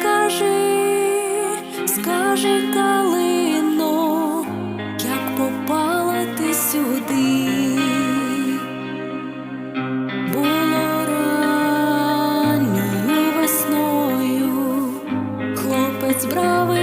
скажи, скажи калино, як попала ти сюди. Було весною, хлопець бравий.